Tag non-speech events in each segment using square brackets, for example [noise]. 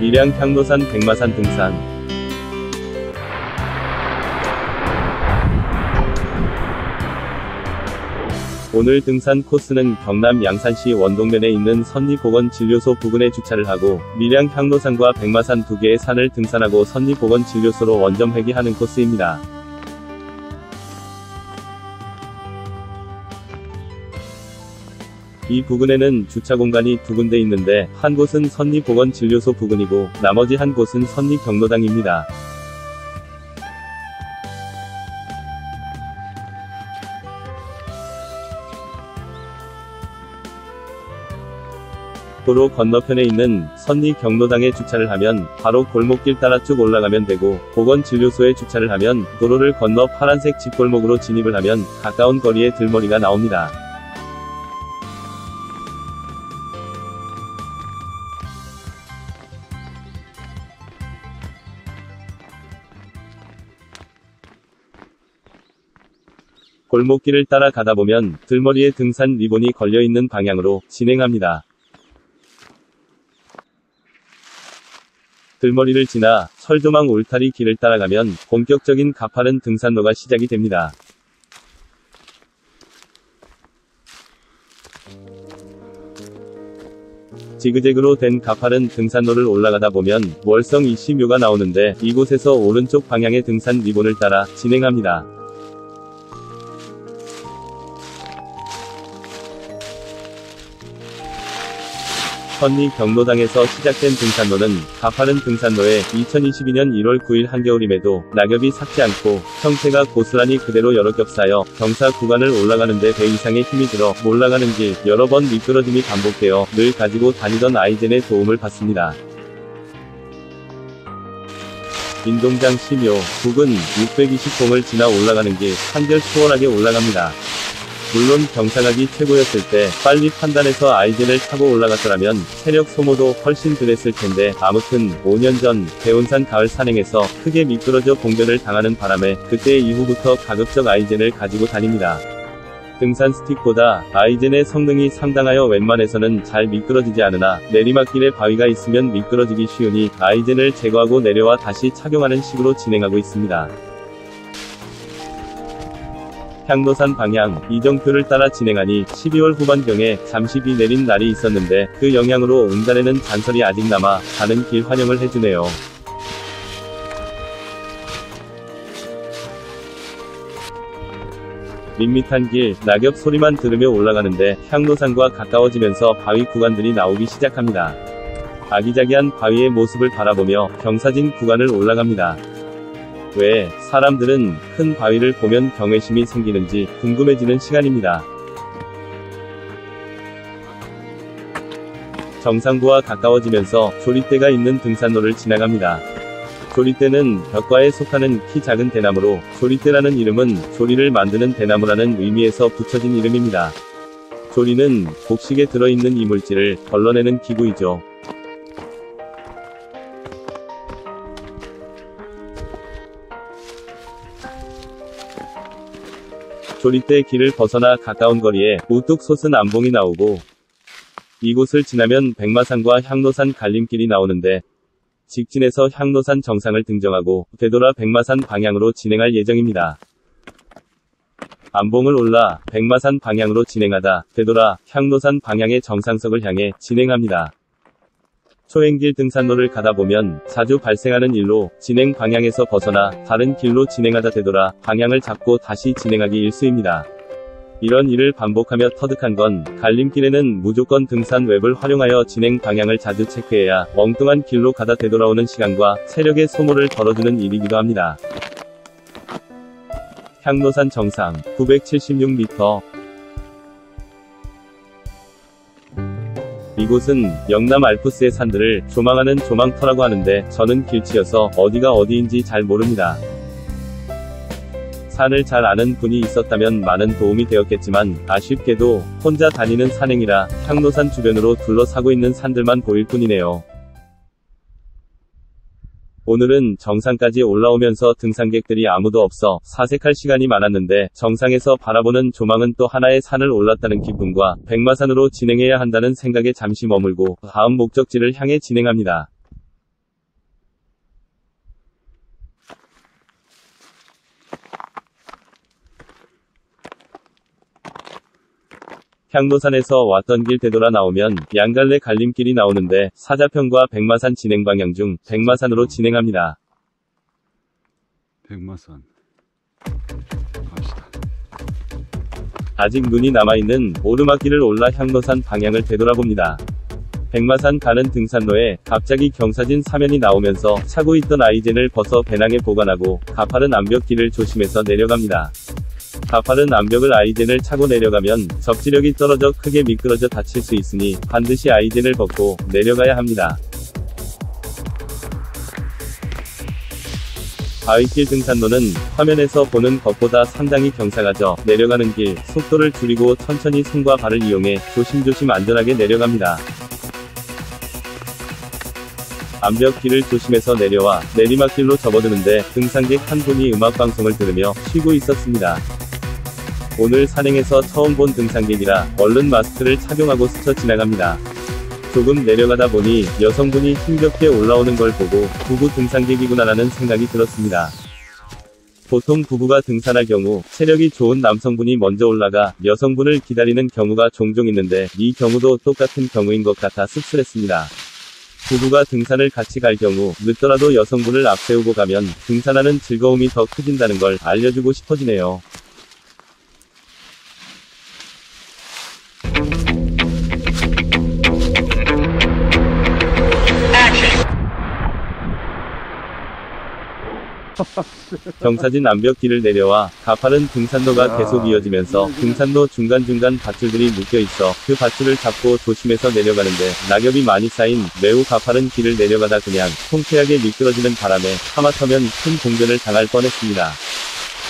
밀양 향로산 백마산 등산 오늘 등산 코스는 경남 양산시 원동면에 있는 선리보건진료소 부근에 주차를 하고 밀양 향로산과 백마산 두 개의 산을 등산하고 선리보건진료소로 원점 회귀하는 코스입니다. 이 부근에는 주차 공간이 두 군데 있는데 한 곳은 선리보건진료소 부근이고 나머지 한 곳은 선리경로당입니다. 도로 건너편에 있는 선리 경로당에 주차를 하면 바로 골목길 따라 쭉 올라가면 되고 보건진료소에 주차를 하면 도로를 건너 파란색 집골목으로 진입을 하면 가까운 거리에 들머리가 나옵니다. 골목길을 따라 가다 보면 들머리에 등산 리본이 걸려있는 방향으로 진행합니다. 들머리를 지나 설도망 울타리 길을 따라가면 본격적인 가파른 등산로가 시작이 됩니다. 지그재그로 된 가파른 등산로를 올라가다 보면 월성 이시묘가 나오는데 이곳에서 오른쪽 방향의 등산 리본을 따라 진행합니다. 선리 경로당에서 시작된 등산로는 가파른 등산로에 2022년 1월 9일 한겨울임에도 낙엽이 삭지 않고 형태가 고스란히 그대로 여러 겹 쌓여 경사 구간을 올라가는데 배 이상의 힘이 들어 올라가는 길 여러 번 미끄러짐이 반복되어 늘 가지고 다니던 아이젠의 도움을 받습니다. 인동장 심요 북은 620봉을 지나 올라가는 길 한결 수월하게 올라갑니다. 물론 경사각이 최고였을 때 빨리 판단해서 아이젠을 타고 올라갔더라면 체력 소모도 훨씬 덜했을 텐데 아무튼 5년 전 대운산 가을 산행에서 크게 미끄러져 봉변을 당하는 바람에 그때 이후부터 가급적 아이젠을 가지고 다닙니다. 등산 스틱보다 아이젠의 성능이 상당하여 웬만해서는 잘 미끄러지지 않으나 내리막길에 바위가 있으면 미끄러지기 쉬우니 아이젠을 제거하고 내려와 다시 착용하는 식으로 진행하고 있습니다. 향로산 방향 이정표를 따라 진행하니 12월 후반경에 잠시 비 내린 날이 있었는데 그 영향으로 응달에는 잔설이 아직 남아 가는 길 환영을 해주네요. 밋밋한 길, 낙엽 소리만 들으며 올라가는데 향로산과 가까워지면서 바위 구간들이 나오기 시작합니다. 아기자기한 바위의 모습을 바라보며 경사진 구간을 올라갑니다. 왜 사람들은 큰 바위를 보면 경외심이 생기는지 궁금해지는 시간입니다. 정상부와 가까워지면서 조리대가 있는 등산로를 지나갑니다. 조리대는 벽과에 속하는 키 작은 대나무로 조리대라는 이름은 조리를 만드는 대나무라는 의미에서 붙여진 이름입니다. 조리는 곡식에 들어있는 이물질을 걸러내는 기구이죠. 조리대 길을 벗어나 가까운 거리에 우뚝 솟은 암봉이 나오고 이곳을 지나면 백마산과 향로산 갈림길이 나오는데 직진해서 향로산 정상을 등정하고 되돌아 백마산 방향으로 진행할 예정입니다. 암봉을 올라 백마산 방향으로 진행하다 되돌아 향로산 방향의 정상석을 향해 진행합니다. 초행길 등산로를 가다 보면 자주 발생하는 일로 진행 방향에서 벗어나 다른 길로 진행하다 되돌아 방향을 잡고 다시 진행하기 일수입니다. 이런 일을 반복하며 터득한 건 갈림길에는 무조건 등산 웹을 활용하여 진행 방향을 자주 체크해야 엉뚱한 길로 가다 되돌아오는 시간과 체력의 소모를 덜어주는 일이기도 합니다. 향로산 정상 976m 이곳은 영남 알프스의 산들을 조망하는 조망터라고 하는데 저는 길치여서 어디가 어디인지 잘 모릅니다. 산을 잘 아는 분이 있었다면 많은 도움이 되었겠지만 아쉽게도 혼자 다니는 산행이라 향로산 주변으로 둘러싸고 있는 산들만 보일 뿐이네요. 오늘은 정상까지 올라오면서 등산객들이 아무도 없어 사색할 시간이 많았는데 정상에서 바라보는 조망은 또 하나의 산을 올랐다는 기쁨과 백마산으로 진행해야 한다는 생각에 잠시 머물고 다음 목적지를 향해 진행합니다. 향로산에서 왔던 길 되돌아 나오면 양갈래 갈림길이 나오는데 사자평과 백마산 진행 방향 중 백마산으로 진행합니다. 백마산 갑시다. 아직 눈이 남아있는 오르막길을 올라 향로산 방향을 되돌아봅니다. 백마산 가는 등산로에 갑자기 경사진 사면이 나오면서 차고 있던 아이젠을 벗어 배낭에 보관하고 가파른 암벽길을 조심해서 내려갑니다. 가파른 암벽을 아이젠을 차고 내려가면 접지력이 떨어져 크게 미끄러져 다칠 수 있으니 반드시 아이젠을 벗고 내려가야 합니다. 바위길 등산로는 화면에서 보는 것보다 상당히 경사가 져 내려가는 길, 속도를 줄이고 천천히 손과 발을 이용해 조심조심 안전하게 내려갑니다. 암벽 길을 조심해서 내려와 내리막길로 접어드는데 등산객 한 분이 음악 방송을 들으며 쉬고 있었습니다. 오늘 산행에서 처음 본 등산객이라 얼른 마스크를 착용하고 스쳐 지나갑니다. 조금 내려가다 보니 여성분이 힘겹게 올라오는 걸 보고 부부 등산객이구나라는 생각이 들었습니다. 보통 부부가 등산할 경우 체력이 좋은 남성분이 먼저 올라가 여성분을 기다리는 경우가 종종 있는데 이 경우도 똑같은 경우인 것 같아 씁쓸했습니다. 부부가 등산을 같이 갈 경우 늦더라도 여성분을 앞세우고 가면 등산하는 즐거움이 더 커진다는 걸 알려주고 싶어지네요. [laughs] 경사진 암벽길을 내려와 가파른 등산로가 계속 이어지면서 등산로 중간중간 밧줄들이 묶여 있어 그 밧줄을 잡고 조심해서 내려가는데 낙엽이 많이 쌓인 매우 가파른 길을 내려가다 그냥 통쾌하게 미끄러지는 바람에 하마터면 큰 공변을 당할 뻔했습니다.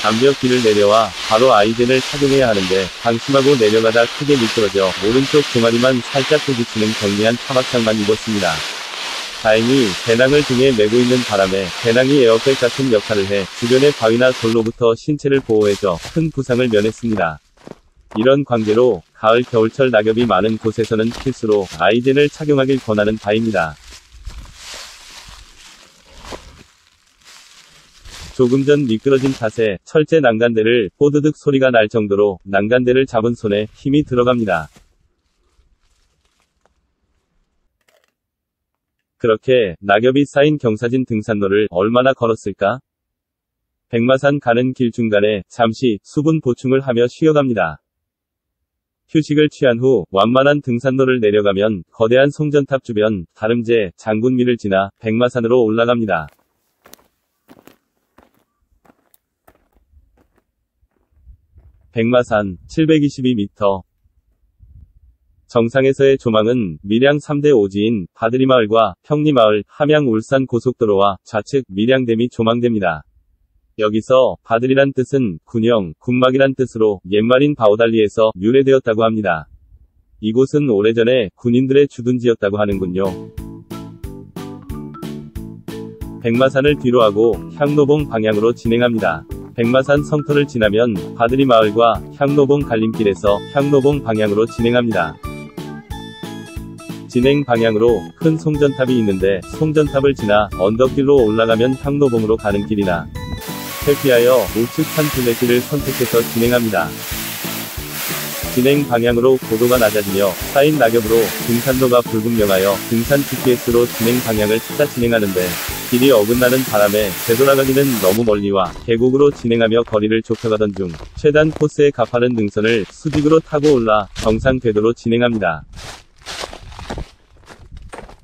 암벽길을 내려와 바로 아이젠을 착용해야 하는데 방심하고 내려가다 크게 미끄러져 오른쪽 종아리만 살짝 부딪히는 경미한 타박상만 입었습니다. 다행히 배낭을 등에 메고 있는 바람에 배낭이 에어백 같은 역할을 해 주변의 바위나 돌로부터 신체를 보호해줘 큰 부상을 면했습니다. 이런 관계로 가을 겨울철 낙엽이 많은 곳에서는 필수로 아이젠을 착용하길 권하는 바입니다. 조금 전 미끄러진 탓에 철제 난간대를 뽀드득 소리가 날 정도로 난간대를 잡은 손에 힘이 들어갑니다. 그렇게 낙엽이 쌓인 경사진 등산로를 얼마나 걸었을까? 백마산 가는 길 중간에 잠시 수분 보충을 하며 쉬어갑니다. 휴식을 취한 후 완만한 등산로를 내려가면 거대한 송전탑 주변 다름제 장군미를 지나 백마산으로 올라갑니다. 백마산 722m 정상에서의 조망은 밀양 3대 오지인 바드리마을과 평리마을, 함양 울산 고속도로와 좌측 밀양댐이 조망됩니다. 여기서 바들이란 뜻은 군영, 군막이란 뜻으로 옛말인 바오달리에서 유래되었다고 합니다. 이곳은 오래전에 군인들의 주둔지였다고 하는군요. 백마산을 뒤로하고 향로봉 방향으로 진행합니다. 백마산 성터를 지나면 바드리 마을과 향로봉 갈림길에서 향로봉 방향으로 진행합니다. 진행 방향으로 큰 송전탑이 있는데 송전탑을 지나 언덕길로 올라가면 향로봉으로 가는 길이나 회피하여 우측 산 둘레길을 선택해서 진행합니다. 진행 방향으로 고도가 낮아지며 쌓인 낙엽으로 등산로가 불분명하여 등산 GPS로 진행 방향을 찾아 진행하는데 길이 어긋나는 바람에 되돌아가기는 너무 멀리와 계곡으로 진행하며 거리를 좁혀가던 중 최단 코스의 가파른 능선을 수직으로 타고 올라 정상 궤도로 진행합니다.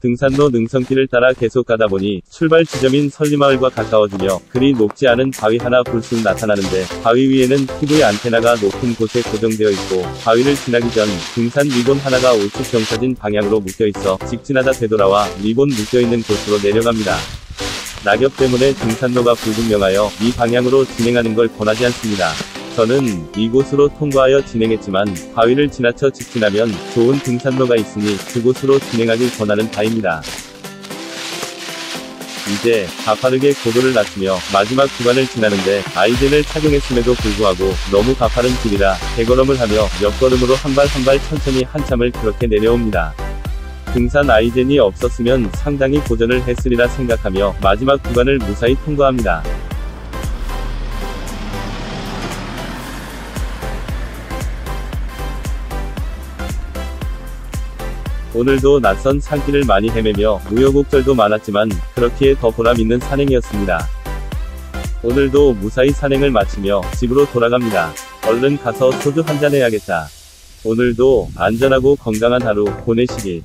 등산로 능선길을 따라 계속 가다 보니 출발 지점인 설리마을과 가까워지며 그리 높지 않은 바위 하나 불쑥 나타나는데 바위 위에는 TV의 안테나가 높은 곳에 고정되어 있고 바위를 지나기 전 등산 리본 하나가 우측 경사진 방향으로 묶여 있어 직진하다 되돌아와 리본 묶여 있는 곳으로 내려갑니다. 낙엽 때문에 등산로가 불분명하여 이 방향으로 진행하는 걸 권하지 않습니다. 저는 이곳으로 통과하여 진행했지만 바위를 지나쳐 직진하면 좋은 등산로가 있으니 그곳으로 진행하길 권하는 바입니다. 이제 가파르게 고도를 낮추며 마지막 구간을 지나는데 아이젠을 착용했음에도 불구하고 너무 가파른 길이라 대걸음을 하며 옆걸음으로 한 발 한 발 천천히 한참을 그렇게 내려옵니다. 등산 아이젠이 없었으면 상당히 고전을 했으리라 생각하며 마지막 구간을 무사히 통과합니다. 오늘도 낯선 산길을 많이 헤매며 우여곡절도 많았지만 그렇기에 더 보람 있는 산행이었습니다. 오늘도 무사히 산행을 마치며 집으로 돌아갑니다. 얼른 가서 소주 한잔 해야겠다. 오늘도 안전하고 건강한 하루 보내시길.